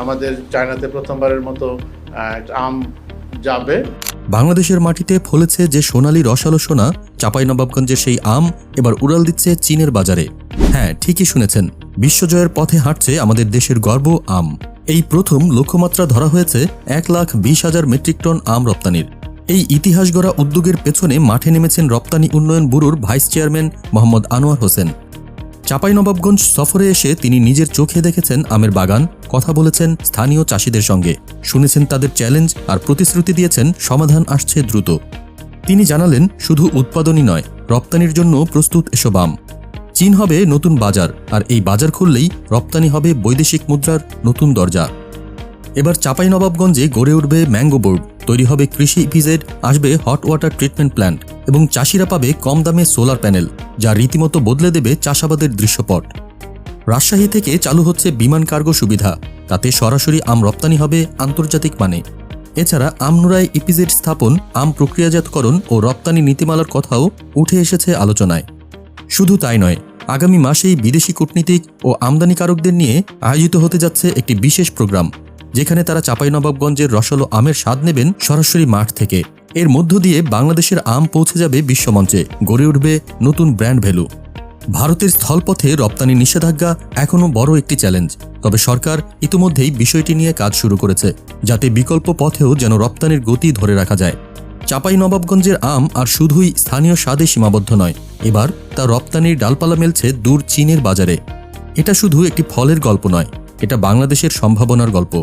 আমাদের চায়নাতে প্রথমবারের মতো আম যাবে। বাংলাদেশের মাটিতে ফলেছে যে সোনালি রসালো সোনা চাঁপাইনবাবগঞ্জের সেই আম, এবার উড়াল দিচ্ছে চীনের বাজারে। হ্যাঁ ঠিকই শুনেছেন বিশ্বজয়ের পথে হাঁটছে আমাদের দেশের গর্ব আম। এই প্রথম লক্ষ্যমাত্রা ধরা হয়েছে এক লাখ বিশ হাজার মেট্রিক টন আম রপ্তানির। এই ইতিহাস গড়া উদ্যোগের পেছনে মাঠে নেমেছেন রপ্তানি উন্নয়ন ব্যুরোর ভাইস চেয়ারম্যান মোহাম্মদ আনোয়ার হোসেন। চাঁপাইনবাবগঞ্জ সফরে এসে তিনি নিজের চোখে দেখেছেন আমের বাগান, কথা বলেছেন স্থানীয় চাষিদের সঙ্গে। শুনেছেন তাদের চ্যালেঞ্জ আর প্রতিশ্রুতি দিয়েছেন সমাধান আসছে দ্রুত। তিনি জানালেন, শুধু উৎপাদনই নয়, রপ্তানির জন্য প্রস্তুত এসব আম। চীন হবে নতুন বাজার, আর এই বাজার খুললেই রপ্তানি হবে বৈদেশিক মুদ্রার নতুন দরজা। এবার চাঁপাইনবাবগঞ্জে গড়ে উঠবে ম্যাঙ্গো বোর্ড। তৈরি হবে কৃষি ইপিজেড আসবে হট ওয়াটার ট্রিটমেন্ট প্ল্যান্ট এবং চাষিরা পাবে কম দামে সোলার প্যানেল যা রীতিমতো বদলে দেবে চাষাবাদের দৃশ্যপট। রাজশাহী থেকে চালু হচ্ছে বিমান কার্গো সুবিধা, তাতে সরাসরি আম রপ্তানি হবে আন্তর্জাতিক মানে। এছাড়া আমনুরায় ইপিজেড স্থাপন, আম প্রক্রিয়াজাতকরণ ও রপ্তানি নীতিমালার কথাও উঠে এসেছে আলোচনায়। শুধু তাই নয়, আগামী মাসেই বিদেশি কূটনীতিক ও আমদানিকারকদের নিয়ে আয়োজিত হতে যাচ্ছে একটি বিশেষ প্রোগ্রাম। যেখানে তারা চাঁপাইনবাবগঞ্জের রসালো আমের স্বাদ নেবেন সরাসরি মাঠ থেকে। এর মধ্য দিয়ে বাংলাদেশের আম পৌঁছে যাবে বিশ্বমঞ্চে। গড়ে উঠবে নতুন ব্র্যান্ড ভ্যালু। ভারতের স্থলপথে রপ্তানি নিষেধাজ্ঞা এখনও বড় একটি চ্যালেঞ্জ। তবে সরকার ইতিমধ্যেই বিষয়টি নিয়ে কাজ শুরু করেছে, যাতে বিকল্প পথেও যেন রপ্তানির গতি ধরে রাখা যায়। চাপাই নবাবগঞ্জের আম আর শুধুই স্থানীয় স্বাদে সীমাবদ্ধ নয়। এবার তা রপ্তানির ডালপালা মেলছে দূর চীনের বাজারে। এটা শুধু একটি ফলের গল্প নয়, এটা বাংলাদেশের সম্ভাবনার গল্প।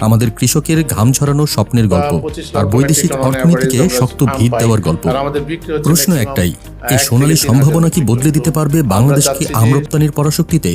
আমাদের কৃষকের ঘাম ঝরানো স্বপ্নের গল্প আর বৈদেশিক অর্থনীতিকে শক্ত ভিত দেওয়ার গল্প। প্রশ্ন একটাই এই সোনালী সম্ভাবনা কি বদলে দিতে পারবে বাংলাদেশকে আমরপ্তানির আম রপ্তানির পরাশক্তিতে?